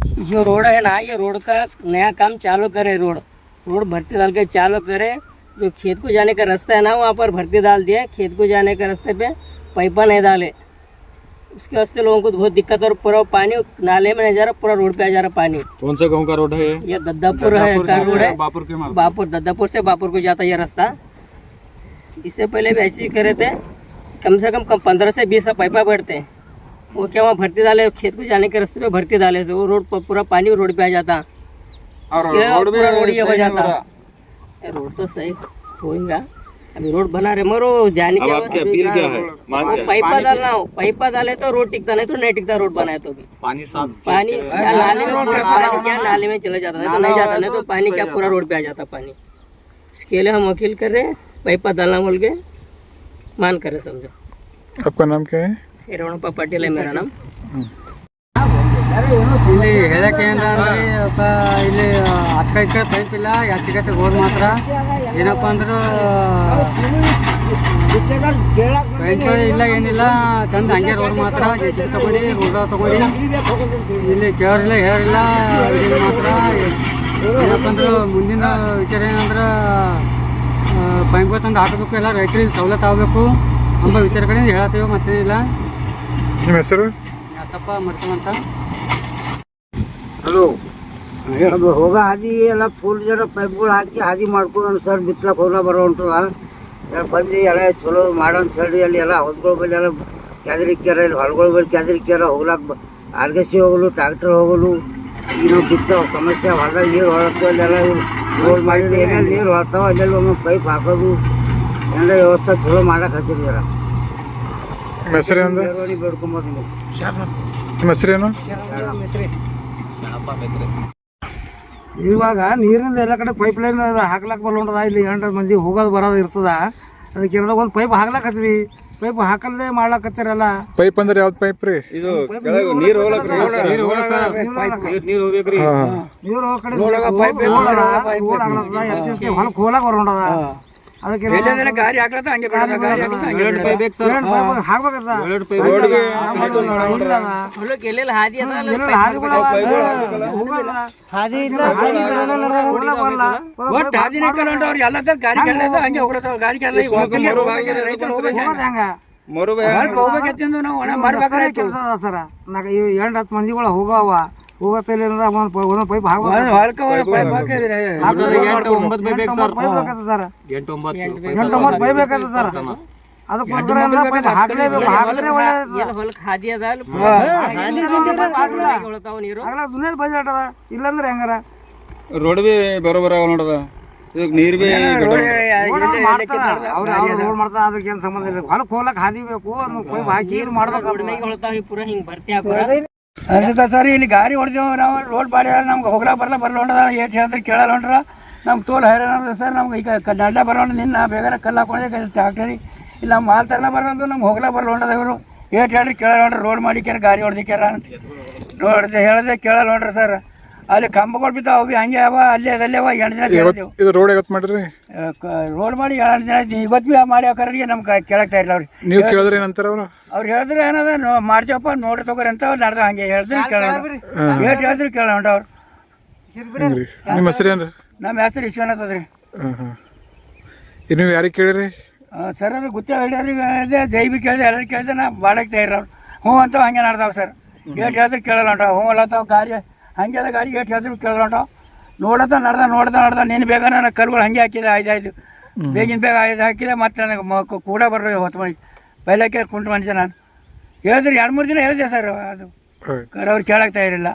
जो रोड है ना ये रोड का नया काम चालू करे रोड. रोड भर्ती डाल के चालू करे. जो खेत को जाने का रास्ता है ना वहाँ पर भर्ती डाल दिया खेत को जाने के रास्ते पे पाइपा नहीं डाले. उसके वास्ते लोगों को बहुत दिक्कत और पूरा पानी नाले में नहीं जा रहा पूरा रोड पे आ जा रहा पानी. कौन सा गाँव का रोड है ये? ये दद्दापुर है रोड है? बापुर के बापुर दद्दापुर से बापुर को जाता है ये रास्ता. इससे पहले भी ऐसे ही करे थे. कम से कम कम पंद्रह से बीस पाइपा बैठते हैं. वो क्या वहाँ भर्ती डाले खेत को जाने के रास्ते पे भर्ती डाले से वो रोड पर पूरा पानी रोड पे आ जाता। उसके बाद पूरा रोड हो जाता। रोड तो सही होगा अभी रोड बना रहे मरो जाने के आपकी अपील क्या है? मांग क्या है? पाइपा डालना हो पाइपा डाले तो रोड टिकता नहीं तो नहीं टिकता रोड बनाए तो भी। पानी साफ़ पानी नाले में पूरा पानी क्या नाले में चला जाता नहीं तो नहीं जाता नहीं तो पानी क्या पूरा रोड पे आ जाता पानी। इसके लिए हम वकील कर रहे हैं पाइपा डालना बोल के मान करे समझो। आपका नाम क्या है? ಯರವಣಪ್ಪ ಪಾಟೀಲ್ ಮೇಡಮ್ ಇಲ್ಲಿ ಹೇಳಕ್ಕೆ ಏನಂದ್ರೆ ಇಲ್ಲಿ ಹತ್ತು ಕೈ ಕಡೆ ಪೈಪ್ ಇಲ್ಲ ಹೆಚ್ಚು ಕಡೆ ಹೋದ್ ಮಾತ್ರ. ಏನಪ್ಪ ಅಂದ್ರೆ ಇಲ್ಲ, ಏನಿಲ್ಲ, ತಂದು ಹಂಗೆ ರೋಡ್ ಮಾತ್ರ ತಗೊಂಡು ರೋಡ್ ತಗೊಳ್ಳಿ ಇಲ್ಲಿ ಕೇಳಿಲ್ಲ ಹೇರಿಲ್ಲ ಮಾತ್ರ. ಏನಪ್ಪ ಅಂದ್ರೆ, ಮುಂದಿನ ವಿಚಾರ ಏನಂದ್ರೆ ಪೈಪ್ಗೆ ತಂದು ಹಾಕಬೇಕು, ಎಲ್ಲ ರೈತರಿಗೆ ಸವಲತ್ತು ಆಗಬೇಕು. ಅಂಬ ವಿಚಾರ ಕಡೆ ಹೇಳತ್ತೀವಿ, ಮತ್ತೇನಿಲ್ಲ. ನಿಮ್ಮ ಹೆಸರು? ಯಾಕಪ್ಪ ಮರ್ತವಂತ ಹಲೋ. ಅದು ಹೋಗ ಹಾದಿ ಎಲ್ಲ ಫುಲ್ ಜನ ಪೈಪ್ಗಳು ಹಾಕಿ ಹಾದಿ ಮಾಡ್ಕೊಂಡು ಸರ್ ಬಿತ್ತಲಕ್ಕೆ ಹೋಗ್ಲಾ ಬರೋ ಉಂಟಲ್ಲ. ಎಲ್ಲ ಬಂದು ಎಲ್ಲ ಚಲೋ ಮಾಡೋನ್ ಹೇಳಿ ಅಲ್ಲಿ ಎಲ್ಲ ಹೊಸ್ಗಳ ಬಲ್ಲಿ ಎಲ್ಲ ಕ್ಯಾದ್ರಿಕ್ಯಾರ ಇಲ್ಲಿ ಹೊಲಗಳ ಬಲ್ಲಿ ಕ್ಯಾದ್ರಿಕ್ಯಾರ ಹೋಗ್ಲಾಕ ಆರ್ಗಸಿ ಹೋಗಲು ಟ್ರ್ಯಾಕ್ಟರ್ ಹೋಗಲು ಇನ್ನೊಂದು ಬಿತ್ತ ಸಮಸ್ಯೆ ಹೊಲದಾಗ ನೀರು ಹೊಳತ್ತು ಅಲ್ಲೆಲ್ಲ ರೋಡ್ ಮಾಡಿ ನೀರು ಹೊಳ್ತಾವ ಅಲ್ಲೆಲ್ಲ ಒಮ್ಮೆ ಪೈಪ್ ಹಾಕೋದು. ಎಲ್ಲ ವ್ಯವಸ್ಥೆ ಚಲೋ ಮಾಡಕ್ಕೆ ಹತ್ತಿರ ನಿಮ್ಮ ಹೆಸರೇನು ನಿಮ್ಮ ಇವಾಗ ನೀರಿಂದ ಎಲ್ಲ ಕಡೆ ಪೈಪ್ ಲೈನ್ ಹಾಕ್ಲಾಕ್ ಬರೋದ ಇಲ್ಲಿ ಎಂಟು ಮಂದಿ ಹೋಗೋದು ಬರೋದು ಇರ್ತದ. ಅದಕ್ಕೆ ಏನದ ಒಂದು ಪೈಪ್ ಹಾಕ್ಲಕತ್ತೀವಿ ಪೈಪ್ ಹಾಕಲ್ದೆ ಮಾಡ್ಲಾಕತ್ತೀರಲ್ಲ. ಪೈಪ್ ಅಂದ್ರೆ ಯಾವ್ದು ಪೈಪ್ ರೀ? ಇದು ನೀರು ಹೋಗೋ ಕಡೆ ಹೊಲಕ್ಕೆ ಬರೋದ ಅದಕ್ಕೆ ಗಾಡಿ ಹಾಕ್ಲತ್ತ ಹಂಗೆ ಎರಡು ಪೈಪ್ ಹಾಕ್ಬೇಕದ ಹೊಲಕ್ಕೆ ಎಲ್ಲೆಲ್ಲಿ ಹಾದಿ ಅದ? ಅಲ್ಲಿ ಹಾದಿ ಇಲ್ಲ. ಹಾದಿ ಇಲ್ಲ. ಹೋಗ್ಲಾಕ್ ಬರಲ್ಲ ಒಟ್ಟು ಹಾದಿನ ಅವ್ರು ಎಲ್ಲ ಗಾಡಿ ಕೆಳದ ಹಂಗೆ ಗಾಡಿ ಕೆಳದ ಹೋಗೋದ್ ಹೆಂಗ. ಹೋಗ್ಬೇಕಂತಂದು ನಾವು ಒಣ ಮಾಡ್ಬೇಕಾರೆ ಕೆಲಸ ಅದ ಸರ. ನಾಗ ಈ ಎಂಟು ಹತ್ತು ಮಂದಿಗಳು ಹೋಗವ. ಹೋಗತ್ತಿಲ್ಲ ಒಂದು ಒಂದೊಂದು ಪೈಪ್ ಹೊಲಕ್ಕೆ ಪೈಪ್ ಬೇಕಾದ ಸರ್. ಅದಕ್ಕೋಸ್ಕರ ಪೈಪ್ ಹಾಕ್ಲೇಬೇಕು. ಹಾಕಿದ್ರೆ ದುನಿಯಾದ ಬಜೆಟ್ ಅದ ಇಲ್ಲಂದ್ರೆ ಹೆಂಗಾರ? ರೋಡ್ ಬಿ ಬರೋಬರ ನೋಡದ. ಇದಕ್ಕೆ ನೀರ್ ಬಿ ರೋಡ್ ಮಾಡ್ತಾರ. ಅದಕ್ಕೆ ಏನು ಸಂಬಂಧ ಇಲ್ಲ. ಹೊಲಕ್ಕೆ ಹೋಗ್ಲಕ್ ಹಾದಿ ಬೇಕು ಅದನ್ನ ಪೈಪ್ ಹಾಕಿ ಇದು ಮಾಡ್ಬೇಕು ಪೂರ ಹಿಂಗ್ ಬರ್ತಿ ಅನ್ಸುತ್ತ ಸರ್ ಇಲ್ಲಿ ಗಾಡಿ ಹೊಡೆದೇವು ನಾವು ರೋಡ್ ಮಾಡಿ ನಮ್ಗೆ ಹೋಗ್ಲಾ ಬರಲ್ಲ ಬರಲ್ಲ ಹೊಂಡದ ಏಟ್ ಹೇಳಿದ್ರೆ ಕೇಳಲ್ಲ ಹೊಂಡ್ರ ನಮ್ಗೆ ತೋಲ್ ಹೈರಾಣ ಸರ್, ನಮ್ಗೆ ಈಗ ನಡ್ಲ ಬರೋಣ ನಿನ್ನ ಬೇಗನೆ ಕಲ್ಲು ಹಾಕೊಂಡೆ ಹಾಕ್ತೀರಿ ಇಲ್ಲಿ ನಮ್ಮ ಮಾಲ್ ತರಲ ಬರೋದು ನಮ್ಗೆ ಹೋಗ್ಲಾ ಬರಲ್ಲ ಹೊಂಡದ ಇವರು. ಏಟ್ ಹೇಳ್ರಿ ಕೇಳಲ್ಲ ಹೊಂಡ್ರಿ ರೋಡ್ ಮಾಡಿಕ್ಯಾರ, ಗಾಡಿ ಹೊಡೆದಿಕ್ಯಾರ ಅಂತ. ನೋಡಿದೆ, ಹೇಳಿದೆ ಕೇಳಲ್ಲ ಹೊಂಡ್ರ ಸರ್. ಅಲ್ಲಿ ಕಂಬಗಳು ಬಿದ್ದಾವ ಅವು ಹಂಗೆ ಅವ ಅಲ್ಲೇ ಅದಲ್ಲೇ ಅವ ಎಂಟು ದಿನ ಕೇಳಿದೆವು ಇದು ರೋಡ್ ಯಾವತ್ತು ಮಾಡಿರಿ? ರೋಡ್ ಮಾಡಿ ಎರಡು ದಿನ ಆಯ್ತು. ಇವತ್ತು ಭೀ ಮಾಡಿ ಹಾಕೋರಿಗೆ ನಮ್ಗೆ ಕೇಳಕ್ತಾ ಇಲ್ಲ ಅವ್ರಿಗೆ. ನೀವು ಕೇಳಿದ್ರೆ ಏನಂತಾರ ಅವರು? ಅವ್ರು ಹೇಳಿದ್ರೆ ಏನದ ನೋ ಮಾಡ್ತೀವಪ್ಪ ನೋಡ್ರಿ ತಗೋರಿ ಅಂತ ಅವ್ರು ನಡೆದ ಹಂಗೆ. ಹೇಳಿದ್ರೆ ಕೇಳೋಣ. ಹೇಳಿದ್ರು ಕೇಳೋಣ ಅವ್ರು. ಹಿಂಗ್ರಿ. ನಿಮ್ಮ ಏನು ನಮ್ಮ ಹೆಸರು ವಿಶ್ವನಾಥ್ ಅದ್ರಿ. ಹಾಂ ಹಾಂ. ಇದು ನೀವು ಯಾರಿಗೆ ಕೇಳಿರಿ? ಸರ್ ಅವ್ರಿಗೆ ಗೊತ್ತೇ ಹೇಳ್ಯಾರಿಗೆ ಹೇಳಿದೆ ಜೈ ಬಿ ಕೇಳಿದೆ. ಎಲ್ಲರೂ ಕೇಳಿದೆ ನಾ ಬಾಡಕ್ಕೆ ತಯಾರ ಹ್ಞೂ ಅಂತ ಹಂಗೆ ನಡ್ದಾವ ಸರ್. ಏಟ್ ಹೇಳಿದ್ರೆ ಕೇಳಲ್ಲ ಹೊಂಟಾವ ಹ್ಞೂ ಅಲ್ಲತ್ತಾವ ಗಾಡಿ ಹಂಗೆ ಅದ ಗಾಡಿ ಎಷ್ಟು ಹೆಸರು ಕೇಳ್ಕೊಂಡು ನೋಡತ್ತ ನಡ್ದ ನೋಡ್ದ ನಡ್ದ ನೀನು ಬೇಗ ನನಗೆ ಕರುಗಳು ಹಂಗೆ ಹಾಕಿದೆ ಆಯ್ದಾಯ್ತು ಆಯ್ತು. ಬೇಗಿನ ಬೇಗ ಆಯ್ದು ಹಾಕಿದೆ ಮತ್ತೆ ನನಗೆ ಮ- ಕೂಡ ಬರೋ ಹೊತ್ತು ಮನೆ. ಪೈಲಕ್ಕೆ ಕುಂಟು ಮನುಷ್ಯ ನಾನು. ಹೇಳಿದ್ರೆ ಎರಡು ಮೂರು ದಿನ ಹೇಳಿದೆ ಸರ್ ಅದು. ಅವ್ರು ಕೇಳಕ್ಕೆ ತಯಾರಿಲ್ಲ.